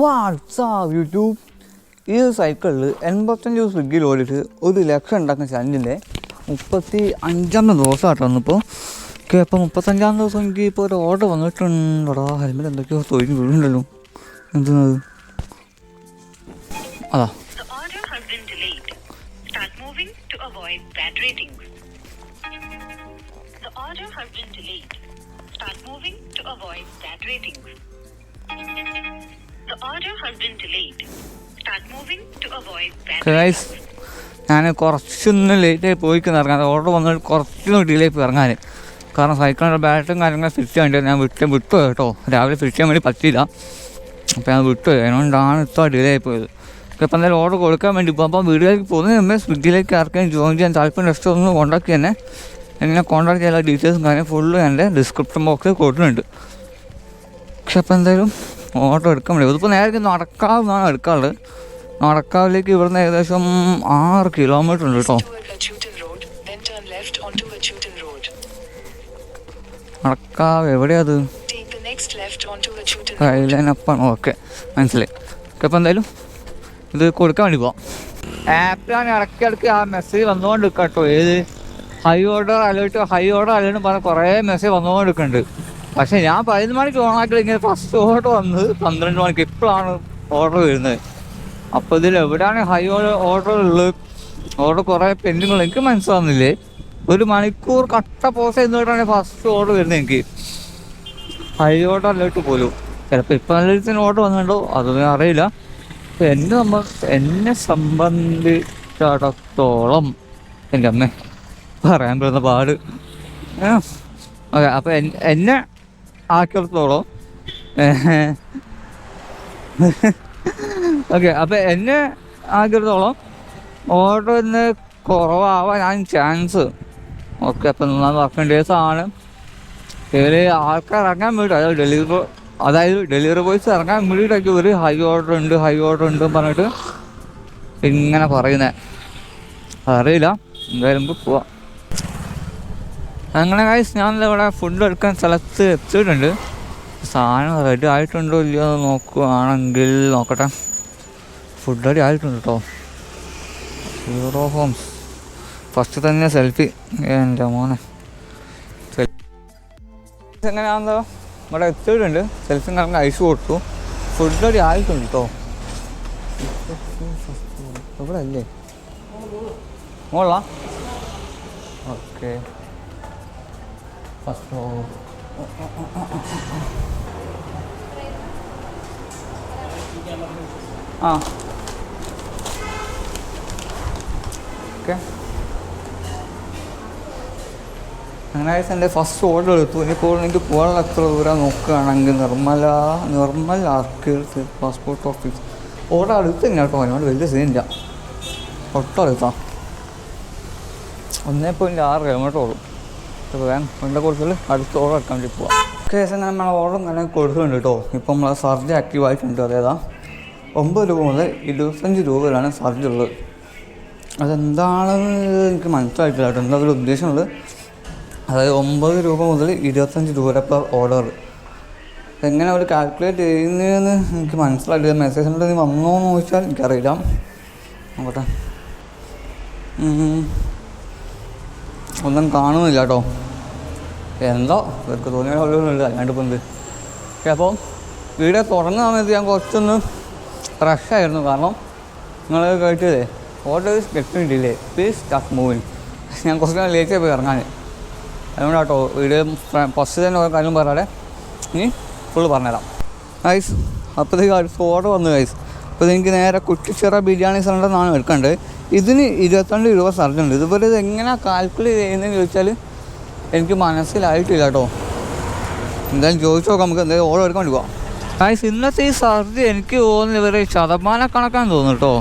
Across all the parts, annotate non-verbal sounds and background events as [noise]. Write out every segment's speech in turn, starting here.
WhatsApp YouTube ഈ സൈക്കിളിൽ എൺപത്തഞ്ച് ദിവസം സ്വിഗ്ഗിയിൽ ഓടിയിട്ട് ഒരു ലക്ഷം ഉണ്ടാക്കുന്ന ചലഞ്ചിന്റെ മുപ്പത്തി അഞ്ചാമത്തെ ദിവസം ആട്ടോ വന്നിപ്പോൾ ഓക്കെ അപ്പോൾ മുപ്പത്തഞ്ചാം ദിവസം എനിക്ക് ഇപ്പോൾ ഒരു ഓർഡർ വന്നിട്ടുണ്ടോടാ. ഹെൽമെറ്റ് എന്തൊക്കെയോ തൊഴിൽ വീഴുണ്ടല്ലോ എന്തുന്നത് അതാ. Start moving to avoid bad ratings. Guys ഞാൻ കുറച്ചൊന്ന് ലേറ്റായി പോയിക്കുന്ന. ഇറങ്ങാൻ ഓർഡർ വന്നിട്ട് കുറച്ചൊന്ന് ഡിലേ പോയി ഇറങ്ങാൻ. കാരണം സൈക്കിളിന്റെ ബാറ്ററും കാര്യങ്ങളും ഫിറ്റ് ചെയ്യാൻ ഞാൻ വിട്ട് വിട്ടു കേട്ടോ. രാവിലെ ഫിറ്റ് ചെയ്യാൻ വേണ്ടി പറ്റിയില്ല. അപ്പോൾ ഞാൻ വിട്ടു. അതുകൊണ്ടാണ് ഇത്ര ഡിലേ ആയി പോയത്. ഇപ്പം എന്തായാലും ഓർഡർ കൊടുക്കാൻ വേണ്ടി ഇപ്പോൾ അപ്പോൾ വീട്ടിലേക്ക് പോകുന്നതിന് മുമ്പേ സ്വിഗ്ഗിയിലേക്ക് ആർക്കെങ്കിലും ജോയിൻ ചെയ്യാൻ താല്പര്യം ഇഷ്ടം ഒന്ന് കോൺടാക്ട് തന്നെ എന്നെ കോൺടാക്ട് ചെയ്യാൻ ഡീറ്റെയിൽസും കാര്യം ഫുള്ള് എന്റെ ഡിസ്ക്രിപ്ഷൻ ബോക്സിൽ കൊടുക്കുന്നുണ്ട് പക്ഷെ അപ്പോൾ എന്തായാലും ഓട്ടോ എടുക്കാൻ പറ്റും ഇതിപ്പോൾ നേരെ നടക്കാവുന്നതാണ് എടുക്കാറ് നടക്കാവിലേക്ക് ഇവിടുന്ന് ഏകദേശം ആറ് കിലോമീറ്റർ ഉണ്ട് കേട്ടോ. നടക്കാവ് എവിടെയാത്. കൈലനപ്പാണ് ഓക്കെ മനസ്സിലായി. അപ്പോൾ എന്തായാലും ഇത് കൊടുക്കാൻ വേണ്ടി പോവാം. ആപ്പിലാണ് ഇടയ്ക്ക് ഇടയ്ക്ക് ആ മെസ്സേജ് വന്നുകൊണ്ട് കേട്ടോ. ഏത്? High order alert high order alert പറഞ്ഞ കുറേ മെസ്സേജ് വന്നുകൊണ്ട് നിൽക്കുന്നുണ്ട് പക്ഷേ ഞാൻ പതിനൊന്ന് മണിക്ക് ഓണാക്കി ഇങ്ങനെ ഫസ്റ്റ് ഓർഡർ വന്നത് പന്ത്രണ്ട് മണിക്ക്. ഇപ്പോഴാണ് ഓർഡർ വരുന്നത്. അപ്പൊ ഇതിൽ എവിടെയാണ് ഹൈ ഓർഡർ ഉള്ളത്? ഓർഡർ കുറെ പെൻഡിങ്ങൾ എനിക്ക് മനസ്സിലാവുന്നില്ലേ? ഒരു മണിക്കൂർ കട്ട പോസ് ചെയ്യുന്നതാണ് ഫസ്റ്റ് ഓർഡർ വരുന്നത് എനിക്ക്. ഹൈ ഓർഡർ അല്ലോട്ട് പോലും. ചിലപ്പോൾ ഇപ്പം നല്ല രീതിയിൽ ഓർഡർ വന്നിട്ടുണ്ടോ? അതൊന്നും അറിയില്ല. എന്നെ നമ്മൾ എന്നെ സംബന്ധിച്ചിടത്തോളം എന്റെ അമ്മ പറയാൻ പറ്റുന്ന പാട്. ഓക്കെ അപ്പം എന്നെ ആക്കിയിടത്തോളം ഓക്കെ [laughs] അപ്പം എന്നെ ആക്കിയിടത്തോളം ഓർഡർ ഇന്ന് കുറവാവാൻ ചാൻസ് ഓക്കെ അപ്പം നന്നാ വർക്കിംഗ് ഡേയ്സ് ആണ് ഇവർ ആൾക്കാർ ഇറങ്ങാൻ വേണ്ടി അതായത് ഡെലിവറി അതായത് ഡെലിവറി ബോയ്സ് ഇറങ്ങാൻ വേണ്ടിയിട്ടൊക്കെ ഇവർ ഹൈ ഓർഡർ ഉണ്ട് ഹൈ ഓർഡർ ഉണ്ട് പറഞ്ഞിട്ട് ഇങ്ങനെ പറയുന്നത് അറിയില്ല. എന്തായാലും പോവാം. അങ്ങനെ കാര്യം ഞാൻ ഇവിടെ ഫുഡ് എടുക്കാൻ സ്ഥലത്ത് എത്തിയിട്ടുണ്ട്. സാധനം റെഡി ആയിട്ടുണ്ടോ ഇല്ലയോ എന്ന് നോക്കുകയാണെങ്കിൽ നോക്കട്ടെ. ഫുഡ് റെഡി ആയിട്ടുണ്ട് കേട്ടോ സീറോ ഹോംസ് ഫസ്റ്റ് തന്നെ സെൽഫി എന്റെ മോനെ. എങ്ങനെയാണെന്നോ ഇവിടെ എത്തിയിട്ടുണ്ട്. സെൽഫി നമുക്ക് ഐസ് കൊടുത്തു. ഫുഡ് റെഡി ആയിട്ടുണ്ട് കേട്ടോ ഇവിടെ അല്ലേ മോളാ? ഓക്കെ ഫസ്റ്റ് ഓ ആ. ഓക്കെ അങ്ങനെ എന്റെ ഫസ്റ്റ് ഓർഡർ എടുത്തു. ഇനിയിപ്പോൾ എനിക്ക് പോകാനുള്ള എത്ര ദൂരം നോക്കുകയാണെങ്കിൽ നിർമ്മല നിർമ്മൽ ആർക്കേഴ്സ് പാസ്പോർട്ട് ഓഫീസ് ഓർഡർ അടുത്ത് തന്നെ കേട്ടോ അതിനോട് വലിയ സീനില്ല ഒട്ടും അടുത്താ ഒന്നേ പോയിന്റ് ആറ് കിലോമീറ്റർ ഉള്ളൂ. അപ്പോൾ വേഗം എന്റെ കൂടുതൽ അടുത്ത ഓർഡർ എടുക്കാൻ വേണ്ടി പോവാം. കേസ് ഞാൻ നമ്മൾ ഓർഡർ തന്നെ കൊടുക്കുന്നുണ്ട് കേട്ടോ ഇപ്പം നമ്മളെ സർജ് ആക്റ്റീവ് ആയിട്ടുണ്ട്. അതേതാ ഒമ്പത് രൂപ മുതൽ ഇരുപത്തഞ്ച് രൂപ വരെയാണ് സർജ് ഉള്ളത്. അതെന്താണെന്ന് എനിക്ക് മനസ്സിലായിട്ടില്ല കേട്ടോ എന്താ ഒരു ഉദ്ദേശമുള്ളത്? അതായത് ഒമ്പത് രൂപ മുതൽ ഇരുപത്തഞ്ച് രൂപ വരെ പെർ ഓർഡർ എങ്ങനെ അവർ കാൽക്കുലേറ്റ് ചെയ്യുന്നതെന്ന് എനിക്ക് മനസ്സിലായിട്ടില്ല. മെസ്സേജ് ഉണ്ടെങ്കിൽ നീ വന്നോ എന്ന് ചോദിച്ചാൽ എനിക്കറിയില്ല. നോക്കട്ടെ. ഒന്നും കാണുന്നില്ല കേട്ടോ എന്തോ? ഇവർക്ക് തോന്നിയ ഉള്ളിലുണ്ട് അല്ലാണ്ട് എന്ത് ഓക്കെ അപ്പോൾ വീഡിയോ തുറന്ന സമയത്ത് ഞാൻ കുറച്ചൊന്ന് റഷായിരുന്നു കാരണം നിങ്ങൾ കേട്ടില്ലേ? Auto getting delay please tough moving ഞാൻ കുറച്ച് നേരം ലേറ്റ് പോയി ഇറങ്ങാൻ. അതുകൊണ്ട് കേട്ടോ വീഡിയോ ഫസ്റ്റ് തന്നെ കാര്യം പറയാതെ ഇനി ഫുള്ള് പറഞ്ഞുതരാം. ഗൈസ് അപ്പോഴത്തേക്ക് അടുത്ത ഓർഡർ വന്നു ഗൈസ് അപ്പോൾ എനിക്ക് നേരെ കുട്ടിച്ചെറ ബിരിയാണി സെന്ററിൽ എടുക്കേണ്ടത് ഇതിന് ഇരുപത്തിരണ്ട് രൂപ സർജുണ്ട് ഇതുപോലെ ഇത് എങ്ങനെയാണ് കാൽക്കുലേറ്റ് ചെയ്യുന്നതെന്ന് ചോദിച്ചാൽ എനിക്ക് മനസ്സിലായിട്ടില്ല കേട്ടോ എന്തായാലും ചോദിച്ചു നോക്കാം നമുക്ക് എന്തായാലും ഓർഡർ എടുക്കാൻ പോവാം. ഗൈസ് ഇന്നത്തെ ഈ സർജി എനിക്ക് തോന്നുന്നു ഇവരെ ശതമാനക്കണക്കാന്ന് തോന്നുന്നു കേട്ടോ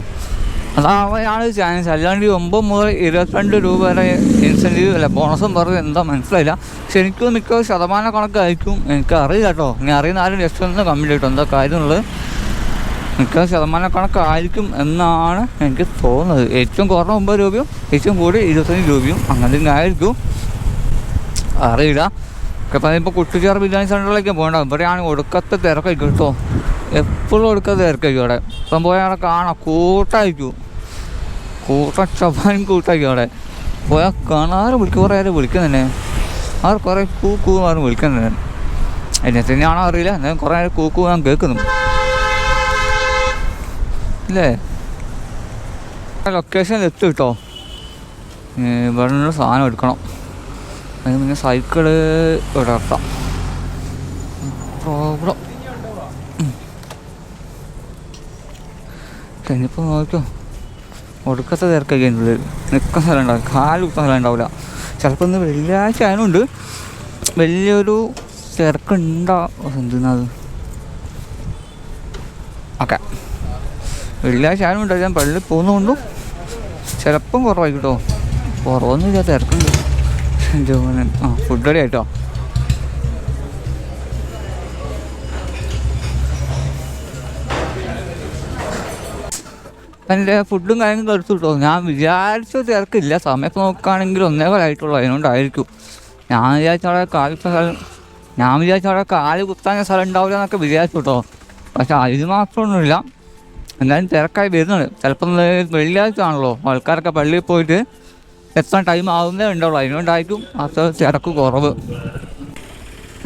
അതാണ് ചാൻസ് അല്ലാണ്ട് ഒമ്പത് മുതൽ ഇരുപത്തിരണ്ട് രൂപ വരെ ഇൻസെന്റീവ് അല്ല ബോണസും പറഞ്ഞു എന്താ മനസ്സിലായില്ല. പക്ഷെ എനിക്ക് മിക്ക ശതമാന കണക്കായിരിക്കും എനിക്ക് അറിയില്ല കേട്ടോ ഇനി അറിയുന്ന ആരും ജസ്റ്റ് ഒന്ന് കമ്മിറ്റ് കേട്ടോ എന്താ കാര്യമുള്ളത് മിക്ക ശതമാന കണക്കായിരിക്കും എന്നാണ് എനിക്ക് തോന്നുന്നത്. ഏറ്റവും കുറഞ്ഞ ഒമ്പത് രൂപയും ഏറ്റവും കൂടി ഇരുപത്തഞ്ച് രൂപയും അങ്ങനെ ആയിരിക്കും. അറിയില്ല. ഇപ്പം ഇപ്പോൾ കുട്ടിച്ചാർ ബിരിയാണി സെന്ററിലേക്ക് പോകണ്ട. ഇവിടെയാണ് ഒടുക്കത്തെ തിരക്കായിരിക്കും കേട്ടോ. എപ്പോഴും ഒടുക്കത്തെ തിരക്കായിരിക്കും അവിടെ. ഇപ്പം പോയാൽ അവിടെ കാണാം. കൂട്ടായിരിക്കും. കൂട്ടം ചപ്പാനും കൂട്ടായിരിക്കും അവിടെ. പോയാൽ കാണാറ് വിളിക്കും. കുറേ ആരും വിളിക്കുന്നുണ്ട് അവർ കുറേ കൂ കൂ പറഞ്ഞ് വിളിക്കുന്നുണ്ട് എന്നെ തന്നെയാണോ അറിയില്ല. എന്നാലും കുറേ നേരം കൂ കൂ ഞാൻ കേൾക്കുന്നു. ഇല്ലേ? ലൊക്കേഷനിൽ എത്തും കേട്ടോ. ഇവിടെ നിന്ന് സാധനം എടുക്കണം. അതിന് പിന്നെ സൈക്കിൾ ഇറക്കാം പ്രോബ്ലം. കഴിഞ്ഞപ്പോൾ നോക്കിയോ? ഒടുക്കത്തെ തിരക്കൊക്കെ ഉണ്ട്. നിൽക്കുന്ന സ്ഥലം ഉണ്ടാവും കാൽ കുത്തുന്ന സ്ഥലം ഉണ്ടാവില്ല. ചിലപ്പോൾ ഇന്ന് വെള്ളിയാഴ്ച ആയതുകൊണ്ട് വലിയൊരു തിരക്കുണ്ടാവും എന്തിനത് ഓക്കെ. വെള്ളിയാഴ്ച ആയതുകൊണ്ട് ഞാൻ പള്ളി പോകുന്നതുകൊണ്ടും ചിലപ്പം കുറവായി കേട്ടോ. കുറവൊന്നുമില്ല തിരക്കുണ്ട്. ജോമനൻ ആ ഫുഡ് റെഡി ആയിട്ടോ? എന്റെ ഫുഡും കാര്യങ്ങളും എടുത്തു കിട്ടോ ഞാൻ വിചാരിച്ച തിരക്കില്ല. സമയത്ത് നോക്കുകയാണെങ്കിൽ ഒന്നേ ആയിട്ടുള്ളൂ അതിനോണ്ടായിരിക്കും ഞാൻ വിചാരിച്ച അവിടെ കാൽ സ്ഥലം ഞാൻ വിചാരിച്ച അവിടെ കാൽ കുത്താൻ സ്ഥലം ഉണ്ടാവില്ല എന്നൊക്കെ വിചാരിച്ചു കേട്ടോ. പക്ഷെ അതിന് മാത്രമൊന്നുമില്ല. എന്തായാലും തിരക്കായി വരുന്നുണ്ട്. ചിലപ്പം ഇന്ന് വെള്ളിയാഴ്ച ആണല്ലോ. ആൾക്കാരൊക്കെ പള്ളിയിൽ പോയിട്ട് എത്താൻ ടൈം ആവുന്നേ ഉണ്ടാവുള്ളൂ അതിനുകൊണ്ടായിരിക്കും അത്ര തിരക്ക് കുറവ്.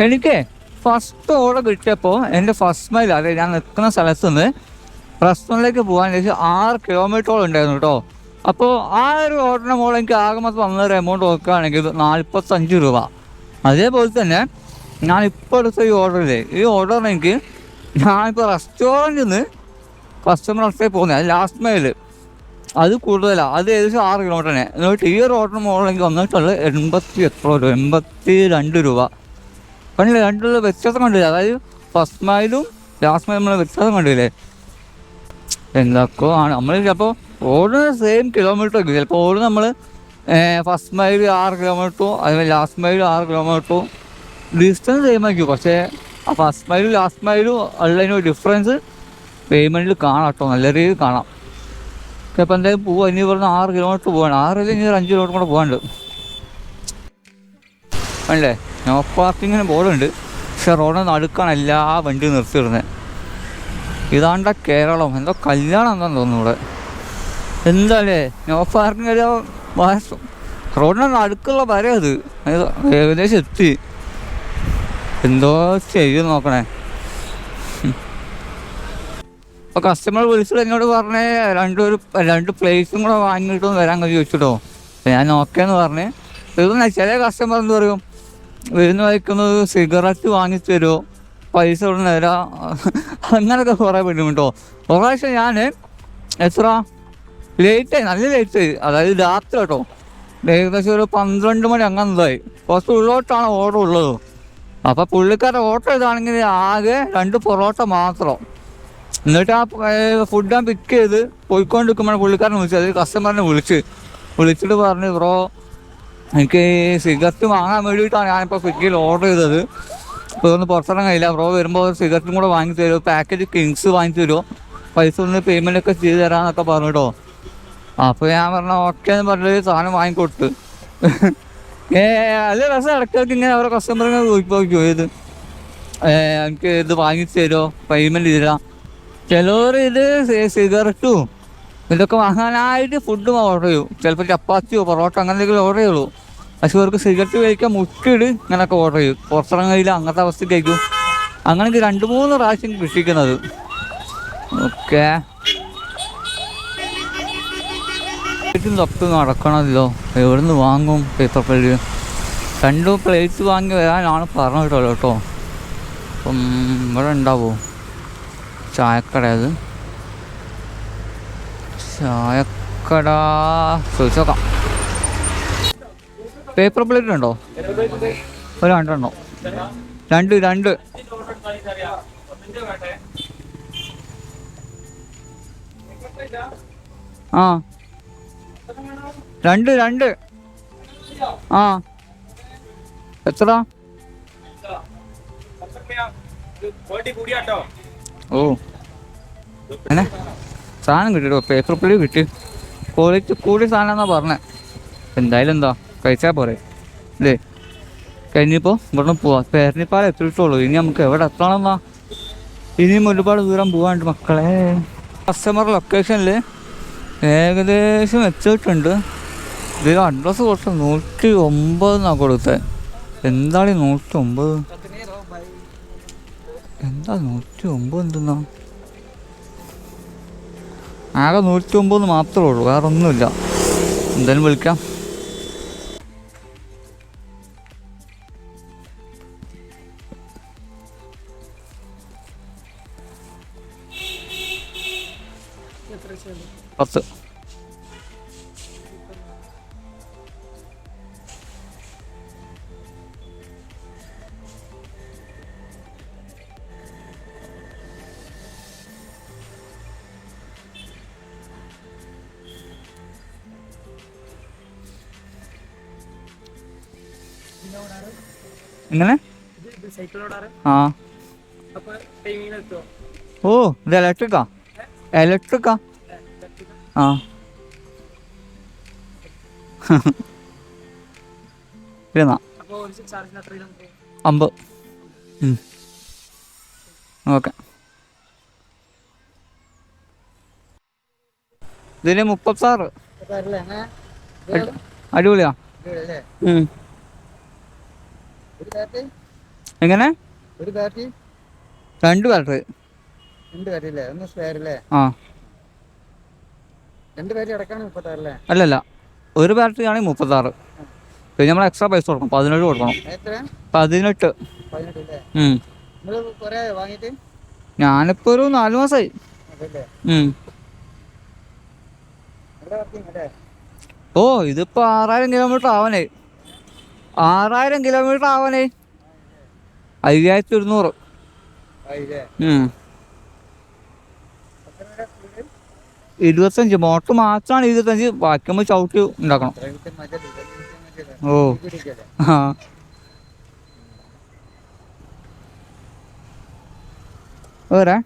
എനിക്ക് ഫസ്റ്റ് ഓർഡർ കിട്ടിയപ്പോൾ എന്റെ ഫസ്റ്റ് മൈൽ അതായത് ഞാൻ നിൽക്കുന്ന സ്ഥലത്ത് നിന്ന് റെസ്റ്റോറന്റിലേക്ക് പോകാൻ ഏകദേശം ആറ് കിലോമീറ്ററോളം ഉണ്ടായിരുന്നു കേട്ടോ അപ്പോൾ ആ ഒരു ഓർഡറിന് മുകളിൽ എനിക്ക് ആകെ മൊത്തം വന്നൊരു എമൗണ്ട് നോക്കുകയാണെങ്കിൽ നാൽപ്പത്തഞ്ച് രൂപ. അതേപോലെ തന്നെ ഞാൻ ഇപ്പോൾ എടുത്ത ഈ ഓർഡറില്ലേ ഈ ഓർഡറിന് എനിക്ക് ഞാനിപ്പോൾ റെസ്റ്റോറന്റിൽ നിന്ന് കസ്റ്റമർ അടുത്തേക്ക് പോകുന്നത് ലാസ്റ്റ് മൈൽ അത് കൂടുതലാണ് അത് ഏകദേശം ആറ് കിലോമീറ്റർ തന്നെ. എന്നിട്ട് ഈ ഓർഡർ മുകളിലേക്ക് വന്നിട്ടുള്ളത് എൺപത്തി എത്ര രൂപ? എൺപത്തി രണ്ട് രൂപ. കണ്ടില്ലേ? രണ്ടുള്ള വ്യത്യാസം കണ്ടില്ലേ? അതായത് ഫസ്റ്റ് മൈലും ലാസ്റ്റ് മൈലും നമ്മൾ വ്യത്യാസം കണ്ടില്ലേ? എന്തൊക്കെയോ ആണ്. നമ്മൾ ചിലപ്പോൾ ഓടുന്ന സെയിം കിലോമീറ്റർ ഒക്കെ ചിലപ്പോൾ ഓടുന്ന നമ്മൾ ഫസ്റ്റ് മൈൽ ആറ് കിലോമീറ്ററും അതുപോലെ ലാസ്റ്റ് മൈൽ ആറ് കിലോമീറ്ററും ഡിസ്റ്റൻസ് സെയിം ആയിരിക്കും. പക്ഷേ ആ ഫസ്റ്റ് മൈലും ലാസ്റ്റ് മൈലും ഉള്ളതിന് ഡിഫറൻസ് പേയ്മെന്റിൽ കാണാം കേട്ടോ. നല്ല രീതിയിൽ കാണാം. ഇപ്പം എന്തായാലും പോവാ. ഇനി ഇവിടുന്ന് ആറ് കിലോമീറ്റർ പോവാണ്. ആറിൽ ഇനി ഒരു അഞ്ച് കിലോമീറ്റർ കൂടെ പോകാനുണ്ട് അല്ലേ? നോ പാർക്കിങ്ങിന് ബോർഡുണ്ട്. പക്ഷെ റോഡിന് നടുക്കാണ് എല്ലാ വണ്ടിയും നിർത്തിയിരുന്നത് ഇതാണ്ട കേരളം. എന്തോ കല്യാണം എന്താന്ന് തോന്നുന്നു ഇവിടെ. എന്താല്ലേ? നോ പാർക്കിംഗ് ഒരു റോഡിന് നടുക്കുള്ള വരെ അത്. ഏകദേശം എത്തി. എന്തോ ചെയ്യും നോക്കണേ. അപ്പോൾ കസ്റ്റമർ വിളിച്ചിട്ട് എന്നോട് പറഞ്ഞേ ഒരു രണ്ട് പ്ലേസും കൂടെ വാങ്ങിയിട്ടും വരാൻ ചോദിച്ചിട്ടോ. ഞാൻ ഓക്കേന്ന് പറഞ്ഞ് ഇതൊന്നും ചില കസ്റ്റമർ എന്ത് പറയും? വരുന്ന വയ്ക്കുന്നത് സിഗരറ്റ് വാങ്ങിച്ചു തരുമോ പൈസ ഉടനെ തരാം. [laughs] അങ്ങനെയൊക്കെ കുറേ ബുദ്ധിമുട്ടോ ഒരു പ്രാവശ്യം ഞാൻ എത്ര? ലേറ്റായി നല്ല ലേറ്റായി അതായത് രാത്രി കേട്ടോ ഏകദേശം ഒരു പന്ത്രണ്ട് മണി അങ്ങനെന്തായി കുറച്ച് ഉള്ളോട്ടാണ് ഓർഡർ ഉള്ളത്. അപ്പോൾ പുള്ളിക്കാരുടെ ഓർഡർ ഇതാണെങ്കിൽ ആകെ രണ്ട് പൊറോട്ട മാത്രം. എന്നിട്ട് ആ ഫുഡ് ഞാൻ പിക്ക് ചെയ്ത് പോയിക്കൊണ്ടിരിക്കുമ്പോൾ പുള്ളിക്കാരനെ വിളിച്ചു അത് കസ്റ്റമറിനെ വിളിച്ച്. വിളിച്ചിട്ട് പറഞ്ഞു ബ്രോ എനിക്ക് സിഗരറ്റ് വാങ്ങാൻ വേണ്ടിയിട്ടാണ് ഞാനിപ്പോൾ സ്വിഗ്ഗിയിൽ ഓർഡർ ചെയ്തത്. ഇപ്പോൾ ഒന്ന് പുറത്തിറങ്ങാൻ കഴിയില്ല. ബ്രോ വരുമ്പോൾ സിഗരറ്റും കൂടെ വാങ്ങി തരുമോ? പാക്കറ്റ് കിങ്സ് വാങ്ങി തരുമോ? പൈസ ഒന്ന് പേയ്മെന്റ് ഒക്കെ ചെയ്ത് തരാമെന്നൊക്കെ പറഞ്ഞു കേട്ടോ അപ്പോൾ ഞാൻ പറഞ്ഞ ഓക്കെ എന്ന് പറഞ്ഞിട്ട് സാധനം വാങ്ങിക്കൊടുത്ത് ഏ അത് രസം ഇടയ്ക്കിടയ്ക്ക് ഇങ്ങനെ അവരെ കസ്റ്റമറിനെ ചോദിക്കും ഏ, എനിക്ക് ഇത് വാങ്ങിച്ച് തരുമോ? പേയ്മെന്റ് തരാം. ചിലവർ ഇത് സിഗരറ്റും ഇതൊക്കെ വാങ്ങാനായിട്ട് ഫുഡും ഓർഡർ ചെയ്യും. ചിലപ്പോൾ ചപ്പാത്തിയോ പൊറോട്ട അങ്ങനെ എന്തെങ്കിലും ഓർഡർ ചെയ്യുള്ളൂ. പക്ഷെ ഇവർക്ക് സിഗരറ്റ് കഴിക്കാൻ മുട്ടിട് ഇങ്ങനെയൊക്കെ ഓർഡർ ചെയ്യും. പുറത്തിറങ്ങിയില്ല അങ്ങനത്തെ അവസ്ഥ അവസ്ഥയ്ക്കായിരിക്കും അങ്ങനെ രണ്ട് മൂന്ന് പ്രാവശ്യം കൃഷിക്കുന്നത്. ഓക്കെ. തൊട്ട് നടക്കണമല്ലോ എവിടെ നിന്ന് വാങ്ങും പേപ്പർ പ്ലേറ്റ് രണ്ടും പ്ലേറ്റ് വാങ്ങി വരാനാണ് പറഞ്ഞിട്ടുള്ളത് കേട്ടോ. അപ്പം ഇവിടെ ഉണ്ടാവോ? ചായക്കട അത് ചായക്കട. ചോദിച്ചു നോക്കാം പേപ്പർ പ്ലേറ്റ് ഉണ്ടോ ഒരു രണ്ടെണ്ണോ. രണ്ട് രണ്ട്. ആ. രണ്ട് രണ്ട്. ആ. എത്ര ഓ. അങ്ങനെ സാധനം കിട്ടിട്ടോ പേപ്പർ പ്ലേ കിട്ടി. ക്വാളിറ്റി കൂടി സാധനം പറഞ്ഞത് എന്തായാലും എന്താ? കഴിച്ചാൽ പോരെ. അല്ലേ കഴിഞ്ഞിപ്പോൾ ഇവിടെ പോവാം. പേരനിപ്പാലം എത്തിയിട്ടുള്ളൂ. ഇനി നമുക്ക് എവിടെ എത്തണമെന്നാ? ഇനിയും ഒരുപാട് ദൂരം പോകാനുണ്ട് മക്കളെ. കസ്റ്റമർ ലൊക്കേഷനിൽ ഏകദേശം എത്തിയിട്ടുണ്ട് ഇതിൽ അഡ്രസ്സ് കൊടുത്ത നൂറ്റി ഒമ്പത് എന്നാണ് കൊടുത്തത് എന്താണ് നൂറ്റി ഒമ്പത്? എന്താ നൂറ്റി ഒമ്പത് എന്തെന്നാ ആകെ നൂറ്റി ഒമ്പത് മാത്രമേ ഉള്ളൂ വേറെ ഒന്നുമില്ല എന്തായാലും വിളിക്കാം. പത്ത്. എങ്ങനെ? ആ. ഓ ഇത് ഇലക്ട്രിക്കാ ഇലക്ട്രിക്കാ ആ? [laughs] ഇരുന്നാ. അമ്പത്. ഓക്കെ. ഇതിന് മുപ്പത്താറ് അടി- അടിപൊളിയാ. എങ്ങനെ? ഒരു ബാറ്ററി രണ്ട് ബാറ്ററി. രണ്ട് ബാറ്ററി അല്ലേ ഒന്ന് സ്പെയർ അല്ലേ? ആ. രണ്ട് ബാറ്ററി അടക്കാണ് അല്ലല്ല. ഒരു ബാറ്ററി ആണെങ്കിൽ മുപ്പത്താറ് പിന്നെ നമ്മൾ എക്സ്ട്രാ പൈസ കൊടുക്കണം. പതിനേഴ് കൊടുക്കണം. പതിനെട്ട്. ഞാനിപ്പോ ഒരു നാല് മാസമായി ഓ ഇതിപ്പോ ആറായിരം കിലോമീറ്റർ ആവാനേ ആറായിരം കിലോമീറ്റർ ആവാനേ അയ്യായിരത്തി ഒരുന്നൂറ് ഇരുപത്തഞ്ച് മോട്ടർ മാത്രമാണ് ഇരുപത്തഞ്ച് ബാക്കി നമ്മൾ ചവിട്ടി ഉണ്ടാക്കണം. ഓ. ആ. വേറെ